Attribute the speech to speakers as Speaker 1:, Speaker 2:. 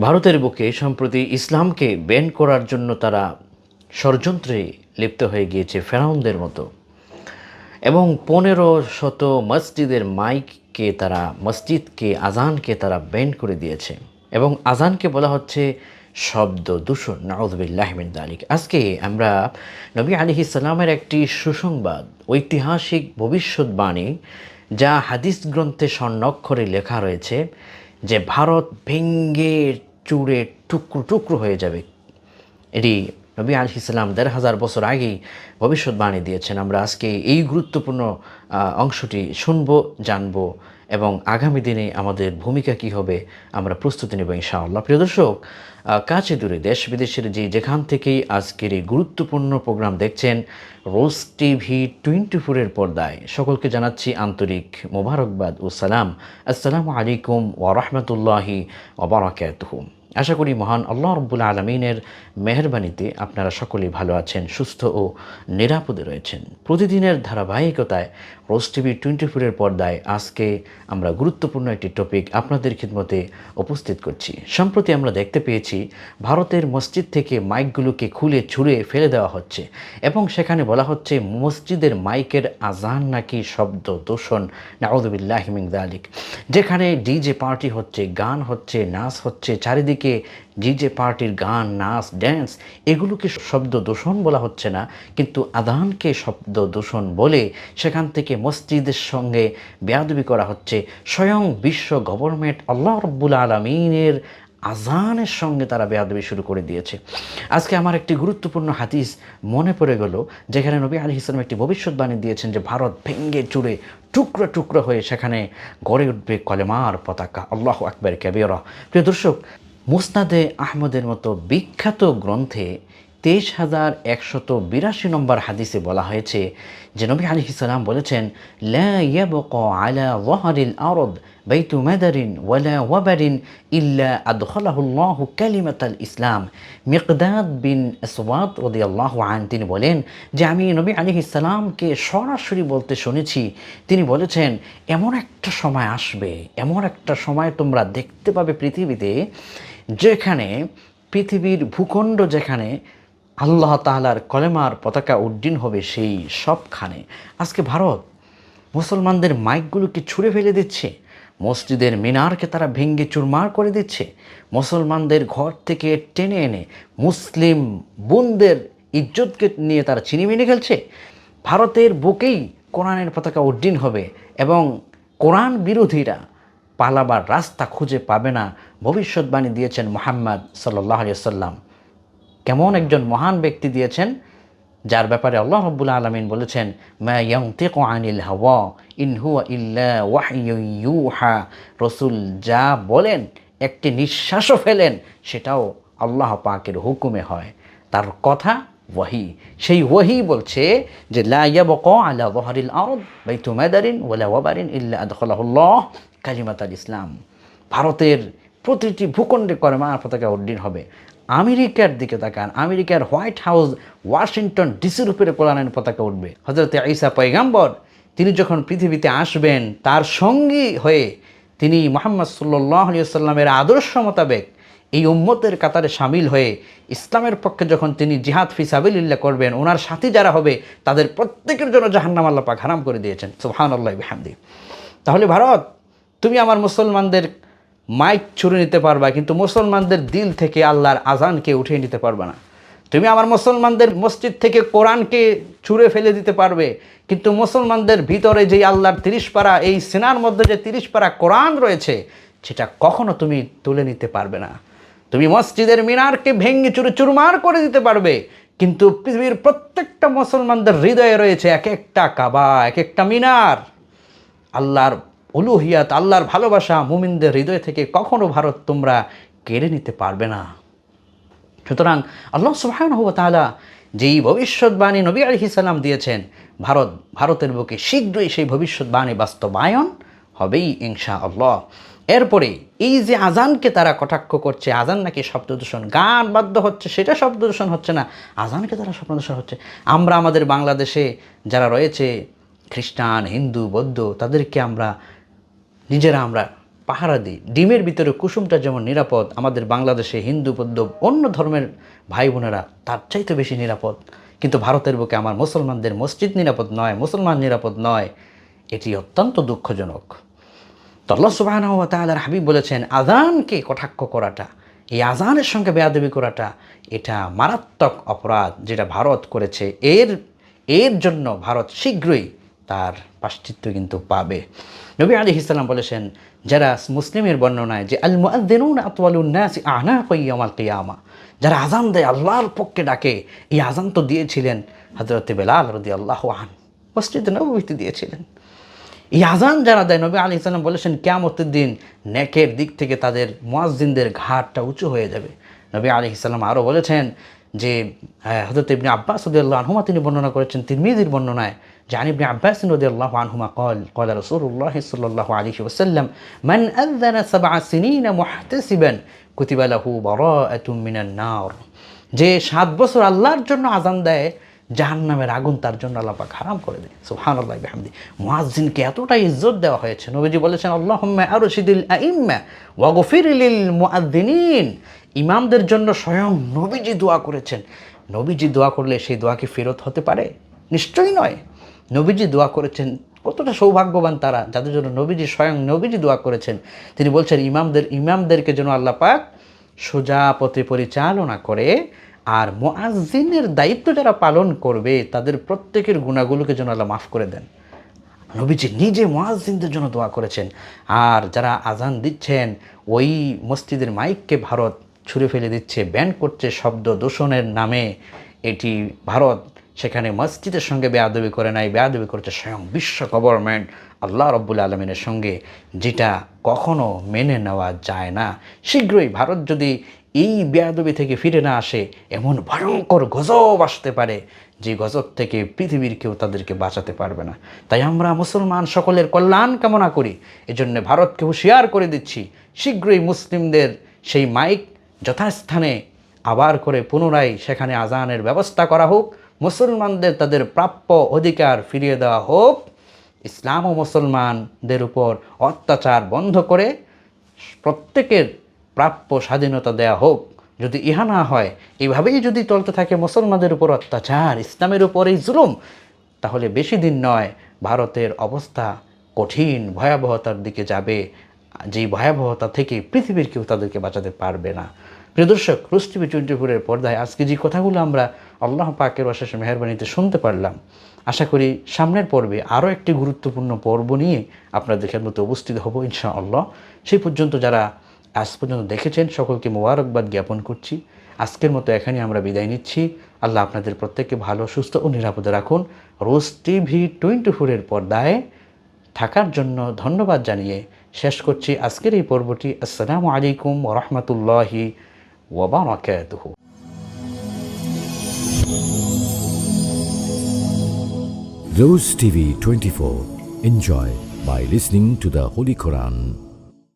Speaker 1: ভারতের বুকে সম্প্রতি ইসলামকে ব্যান করার জন্য তারা ষড়যন্ত্রে লিপ্ত হয়ে গিয়েছে ফেরাউনদের মতো। এবং পনেরো শত মসজিদের মাইককে তারা, মসজিদকে, আজানকে তারা ব্যান করে দিয়েছে। এবং আজানকে বলা হচ্ছে শব্দ দূষণ। নাউজবিল্লাহমিন দালিক। আজকে আমরা নবী আলি ইসলামের একটি সুসংবাদ, ঐতিহাসিক ভবিষ্যৎবাণী, যা হাদিস গ্রন্থে স্বর্ণক্ষরে লেখা রয়েছে। যে ভারত ভেঙ্গে চুড়ে টুকরো টুকরো হয়ে যাবে। এটি নবী আলি ইসলাম দেড় হাজার বছর আগেই ভবিষ্যৎবাণী দিয়েছেন। আমরা আজকে এই গুরুত্বপূর্ণ অংশটি শুনব, জানব এবং আগামী দিনে আমাদের ভূমিকা কি হবে আমরা প্রস্তুতি নেব ইনশাআল্লাহ। প্রিয় দর্শক কাছে দূরে দেশ বিদেশের যে যেখান থেকেই আজকের এই গুরুত্বপূর্ণ প্রোগ্রাম দেখছেন, রোজ টিভি টোয়েন্টি ফোরের পর্দায় সকলকে জানাচ্ছি আন্তরিক মোবারকবাদ ও সালাম। আসসালামু আলাইকুম ওরহমতুল্লাহি ওবরাকাতুহু আশা করি মহান আল্লাহ রব্বুল আলমিনের মেহরবানিতে আপনারা সকলেই ভালো আছেন, সুস্থ ও নিরাপদে রয়েছেন। প্রতিদিনের ধারাবাহিকতায় রোজ টিভি টোয়েন্টি ফোরের পর্দায় আজকে আমরা গুরুত্বপূর্ণ একটি টপিক আপনাদের খিদমতে উপস্থিত করছি। সম্প্রতি আমরা দেখতে পেয়েছি, ভারতের মসজিদ থেকে মাইকগুলোকে খুলে ছুঁড়ে ফেলে দেওয়া হচ্ছে এবং সেখানে বলা হচ্ছে, মসজিদের মাইকের আজান নাকি শব্দ দূষণ। নাউদুবিল্লাহিমিং যেখানে ডিজে পার্টি হচ্ছে, গান হচ্ছে, নাচ হচ্ছে, চারিদিকে ডিজে পার্টির গান, নাচ ড্যান্স এগুলোকে শব্দ দূষণ বলা হচ্ছে না, কিন্তু আদানকে শব্দ দূষণ বলে সেখান থেকে মসজিদের সঙ্গে বেয়াদবি করা হচ্ছে। স্বয়ং বিশ্ব গভর্নমেন্ট আল্লাহ রব্বুল আলমিনের আজানের সঙ্গে তারা বেয়াদবি শুরু করে দিয়েছে। আজকে আমার একটি গুরুত্বপূর্ণ হাদিস মনে পড়ে গেল, যেখানে নবী আলী ইসলাম একটি ভবিষ্যৎবাণী দিয়েছেন যে ভারত ভেঙ্গে চুড়ে টুকরো টুকরো হয়ে সেখানে গড়ে উঠবে কলেমার পতাকা। আল্লাহ আকবর, কেবেরা। প্রিয় দর্শক মুসনাদে আহমদের মতো বিখ্যাত গ্রন্থে তেইশ হাজার একশত বিরাশি নম্বর হাদিসে বলা হয়েছে যে নবী আলী ইসলাম বলেছেন ওয়াবারিন ইল্লা ইসলাম। মিকদাদ বিন রাদিয়াল্লাহু আন তিনি বলেন যে আমি নবী আলী ইসলামকে সরাসরি বলতে শুনেছি। তিনি বলেছেন, এমন একটা সময় আসবে, এমন একটা সময় তোমরা দেখতে পাবে পৃথিবীতে যেখানে, পৃথিবীর ভূখণ্ড যেখানে আল্লাহ তাআলার কলেমার পতাকা উড্ডীন হবে সেই সবখানে। আজকে ভারত মুসলমানদের মাইকগুলোকে ছুঁড়ে ফেলে দিচ্ছে, মসজিদের মিনারকে তারা ভেঙ্গে চুরমার করে দিচ্ছে, মুসলমানদের ঘর থেকে টেনে এনে মুসলিম বোনদের ইজ্জতকে নিয়ে তারা চিনিমিনি খেলছে। ভারতের বুকেই কোরআনের পতাকা উড্ডীন হবে এবং কোরআন বিরোধীরা পালাবার রাস্তা খুঁজে পাবে না, ভবিষ্যৎবাণী দিয়েছেন মোহাম্মদ সাল্লাহ সাল্লাম কেমন একজন মহান ব্যক্তি দিয়েছেন, যার ব্যাপারে আল্লাহ রব্বুল আলমিন বলেছেন আনিল হাওয়া ইল্লা রসুল যা বলেন, একটি নিঃশ্বাসও ফেলেন, সেটাও আল্লাহ পাকের হুকুমে হয়। তার কথা ওয়াহি। সেই ওয়াহি বলছে যে, লা ইয়াবক আলা ওয়াহরিল আরদ বাইতু মাদারিন ওয়ালা ওয়াবারিন ইল্লা আদখালাহুল্লাহ কালিমাত আল ইসলাম। ভারতের প্রতিটি ভূখণ্ডে করেমার পতাকা উড্ডীন হবে। আমেরিকার দিকে তাকান। আমেরিকার হোয়াইট হাউস, ওয়াশিংটন ডিসির উপরে কোরআনের পতাকা উঠবে। হজরত ঈসা পয়গাম্বর, তিনি যখন পৃথিবীতে আসবেন, তার সঙ্গী হয়ে তিনি মোহাম্মদ সাল্লাহ সাল্লামের আদর্শ মোতাবেক এই উম্মতের কাতারে সামিল হয়ে ইসলামের পক্ষে যখন তিনি জিহাদ ফিসাবিল্লা করবেন, ওনার সাথী যারা হবে, তাদের প্রত্যেকের জন্য জাহান্নাম আল্লাহ পাক হারাম করে দিয়েছেন। সুহান আল্লাহ বিহামদি। তাহলে ভারত, তুমি আমার মুসলমানদের মাইক ছুড়ে নিতে পারবা, কিন্তু মুসলমানদের দিল থেকে আল্লাহর আজানকে উঠিয়ে নিতে পারবা না। তুমি আমার মুসলমানদের মসজিদ থেকে কোরআনকে ছুঁড়ে ফেলে দিতে পারবে, কিন্তু মুসলমানদের ভিতরে যে আল্লাহর তিরিশ পারা, এই সেনার মধ্যে যে তিরিশ পারা কোরআন রয়েছে, সেটা কখনো তুমি তুলে নিতে পারবে না। তুমি মসজিদের মিনারকে ভেঙে চুরে চুরমার করে দিতে পারবে। কিন্তু পৃথিবীর প্রত্যেকটা মুসলমানদের হৃদয়ে রয়েছে এক একটা কাবা, এক একটা মিনার। আল্লাহর উলুহিয়াত, আল্লাহর ভালোবাসা মুমিনদের হৃদয় থেকে কখনো ভারত তোমরা কেড়ে নিতে পারবে না। সুতরাং আল্লাহ সুবহান হব তাহলা যেই ভবিষ্যৎবাণী নবী আলি সালাম দিয়েছেন, ভারত, ভারতের বুকে শীঘ্রই সেই ভবিষ্যৎবাণী বাস্তবায়ন হবেই ইনশা আল্লাহ এরপরে এই যে আজানকে তারা কটাক্ষ করছে, আজান নাকি শব্দ দূষণ। গান বাদ্য হচ্ছে, সেটা শব্দ দূষণ হচ্ছে না, আজানকে তারা শব্দ দূষণ হচ্ছে। আমরা আমাদের বাংলাদেশে যারা রয়েছে, খ্রিস্টান, হিন্দু, বৌদ্ধ, তাদেরকে আমরা, নিজেরা আমরা পাহারা দিই। ডিমের ভিতরে কুসুমটা যেমন নিরাপদ, আমাদের বাংলাদেশে হিন্দু, বৌদ্ধ, অন্য ধর্মের ভাই বোনেরা তার চাইতে বেশি নিরাপদ। কিন্তু ভারতের বুকে আমার মুসলমানদের মসজিদ নিরাপদ নয়, মুসলমান নিরাপদ নয়, এটি অত্যন্ত দুঃখজনক। আল্লাহ সুবাহ হাবিব বলেছেন আজানকে কটাক্ষ করাটা, এই আজানের সঙ্গে বেয়াদবি করাটা, এটা মারাত্মক অপরাধ যেটা ভারত করেছে। এর এর জন্য ভারত শীঘ্রই তার পাশ্চিত্য কিন্তু পাবে। নবী আলী ইসলাম বলেছেন, যারা মুসলিমের বর্ণনায় যে আল মুআদ্দিনুন আতওয়ালুন নাস আনা কইয়ামাল কিয়ামা, যারা আজান দেয় আল্লাহর পক্ষে ডাকে, এই আজান তো দিয়েছিলেন হযরত বেলাল রাদিয়াল্লাহু আন মসজিদে নববীতে দিয়েছিলেন। ইয়াজান যারা দেয়, নবী আলী ইসলাম বলেছেন কেমতের দিন নেকের দিক থেকে তাদের মোয়াজদিনদের ঘাটটা উঁচু হয়ে যাবে। নবী আলী ইসলাম আরও বলেছেন যে হজরত ইবনি আব্বাস উদ্দুল্লাহ আনহুমা তিনি বর্ণনা করেছেন, তিরমিজির বর্ণনায় জান ইবনে আব্বাস রদিয়াল্লাহ আনহুমা কল কল রসুল্লাহ সাল্লাহ আলী ওসাল্লাম মান আজানা সাবা সিনিনা মুহতাসিবান কুতিবালাহু বরাআতুম মিনান নার। যে সাত বছর আল্লাহর জন্য আজান দেয় জাহান্নামের আগুন তার জন্য আল্লাহ পাক হারাম করে দেয়। সুবহান আল্লাহ বিহামদি। মুয়াজ্জিনকে এতটা ইজ্জত দেওয়া হয়েছে। নবীজি বলেছেন, আল্লাহুম্মা আরশিদিল আইম্মা ওয়া গফির লিল ইমামদের জন্য স্বয়ং নবীজি দোয়া করেছেন। নবীজি দোয়া করলে সেই দোয়া কি ফেরত হতে পারে? নিশ্চয়ই নয়। নবীজি দোয়া করেছেন, কতটা সৌভাগ্যবান তারা, যাদের জন্য নবীজি স্বয়ং নবীজি দোয়া করেছেন। তিনি বলছেন, ইমামদের, ইমামদেরকে যেন আল্লাহ পাক সোজা পথে পরিচালনা করে আর মোয়াজিনের দায়িত্ব যারা পালন করবে, তাদের প্রত্যেকের গুণাগুলোকে যেন আল্লাহ মাফ করে দেন। নবীজি নিজে মোয়াজিনদের জন্য দোয়া করেছেন। আর যারা আজান দিচ্ছেন, ওই মসজিদের মাইককে ভারত ছুঁড়ে ফেলে দিচ্ছে, ব্যান করছে শব্দ দূষণের নামে। এটি ভারত সেখানে মসজিদের সঙ্গে বেয়াদবি করে নাই, বেয়াদবি করছে স্বয়ং বিশ্ব গভর্নমেন্ট আল্লাহ রব্বুল আলমিনের সঙ্গে, যেটা কখনো মেনে নেওয়া যায় না। শীঘ্রই ভারত যদি এই বেয়াদবি থেকে ফিরে না আসে এমন ভয়ঙ্কর গজব আসতে পারে, যে গজব থেকে পৃথিবীর কেউ তাদেরকে বাঁচাতে পারবে না। তাই আমরা মুসলমান সকলের কল্যাণ কামনা করি। এজন্য ভারতকে হুঁশিয়ার করে দিচ্ছি, শীঘ্রই মুসলিমদের সেই মাইক যথাস্থানে আবার করে পুনরায় সেখানে আজানের ব্যবস্থা করা হোক। মুসলমানদের তাদের প্রাপ্য অধিকার ফিরিয়ে দেওয়া হোক। ইসলাম ও মুসলমানদের উপর অত্যাচার বন্ধ করে প্রত্যেকের প্রাপ্য স্বাধীনতা দেয়া হোক, যদি ইহা না হয় এইভাবেই যদি চলতে থাকে মুসলমানদের উপর অত্যাচার, ইসলামের উপর এই জুলুম, তাহলে বেশি দিন নয়, ভারতের অবস্থা কঠিন, ভয়াবহতার দিকে যাবে। যেই ভয়াবহতা থেকে পৃথিবীর কেউ তাদেরকে বাঁচাতে পারবে না। প্রিয় দর্শক টিভি পর্দায় আজকে যে কথাগুলো আমরা আল্লাহ পাকের অশেষ মেহরবানিতে শুনতে পারলাম, আশা করি সামনের পর্বে আরও একটি গুরুত্বপূর্ণ পর্ব নিয়ে আপনাদের মতো উপস্থিত হব ইনশাআল্লাহ। সেই পর্যন্ত যারা আজ পর্যন্ত দেখেছেন, সকলকে মোবারকবাদ জ্ঞাপন করছি আজকের মতো এখানে আমরা বিদায় নিচ্ছি আল্লাহ আপনাদের প্রত্যেককে ভালো, সুস্থ ও নিরাপদে রাখুন রোজ টিভি টোয়েন্টি ফোরের পর্দায় থাকার জন্য ধন্যবাদ জানিয়ে শেষ করছি আজকের এই পর্বটি আসসালামু আলাইকুম ওরহমতুল্লাহি ওবরাকাতুহু
Speaker 2: Rose TV 24. Enjoy by listening to the Holy Quran.